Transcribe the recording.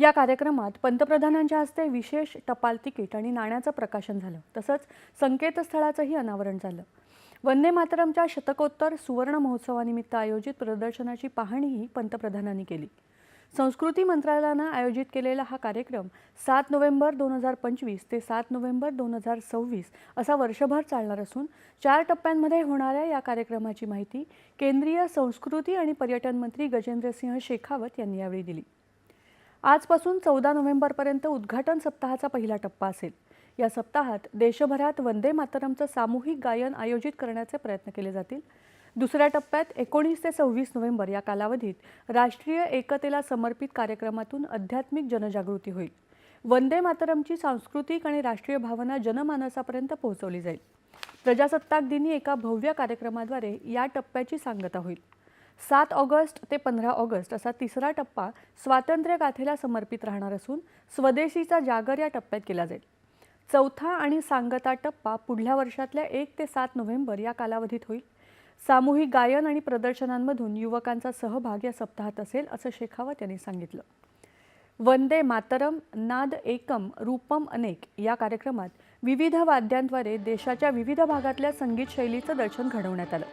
या कार्यक्रमात पंतप्रधानांच्या हस्ते विशेष टपाल तिकीट आणि नाण्याचं प्रकाशन झालं. तसंच संकेतस्थळाचंही अनावरण झालं. वंदे मातरमच्या शतकोत्तर सुवर्ण महोत्सवानिमित्त आयोजित प्रदर्शनाची पाहणीही पंतप्रधानांनी केली. संस्कृती मंत्रालयानं आयोजित केलेला हा कार्यक्रम सात नोव्हेंबर दोन हजार पंचवीस ते सात नोव्हेंबर दोन हजार सव्वीस असा वर्षभर चालणार असून चार टप्प्यांमध्ये होणाऱ्या या कार्यक्रमाची माहिती केंद्रीय संस्कृती आणि पर्यटन मंत्री गजेंद्रसिंह शेखावत यांनी यावेळी दिली. आजपासून चौदा नोव्हेंबरपर्यंत उद्घाटन सप्ताहाचा पहिला टप्पा असेल. या सप्ताहात देशभरात वंदे मातरमचं सामूहिक गायन आयोजित करण्याचे प्रयत्न केले जातील. दुसऱ्या टप्प्यात एकोणीस ते सव्वीस नोव्हेंबर या कालावधीत राष्ट्रीय एकतेला समर्पित कार्यक्रमातून आध्यात्मिक जनजागृती होईल. वंदे मातरमची सांस्कृतिक आणि राष्ट्रीय भावना जनमानसापर्यंत पोहोचवली जाईल. प्रजासत्ताक दिनी एका भव्य कार्यक्रमाद्वारे या टप्प्याची सांगता होईल. सात ऑगस्ट ते पंधरा ऑगस्ट असा तिसरा टप्पा स्वातंत्र्य गाथेला समर्पित राहणार असून स्वदेशीचा जागर या टप्प्यात केला जाईल. चौथा आणि सांगता टप्पा पुढल्या वर्षातल्या एक ते सात नोव्हेंबर या कालावधीत होईल. सामूहिक गायन आणि प्रदर्शनांमधून युवकांचा सहभाग या सप्ताहात असेल असं शेखावत यांनी सांगितलं. वंदे मातरम नाद एकम रूपम अनेक या कार्यक्रमात विविध वाद्यांद्वारे देशाच्या विविध भागातल्या संगीत शैलीचं दर्शन घडवण्यात आलं.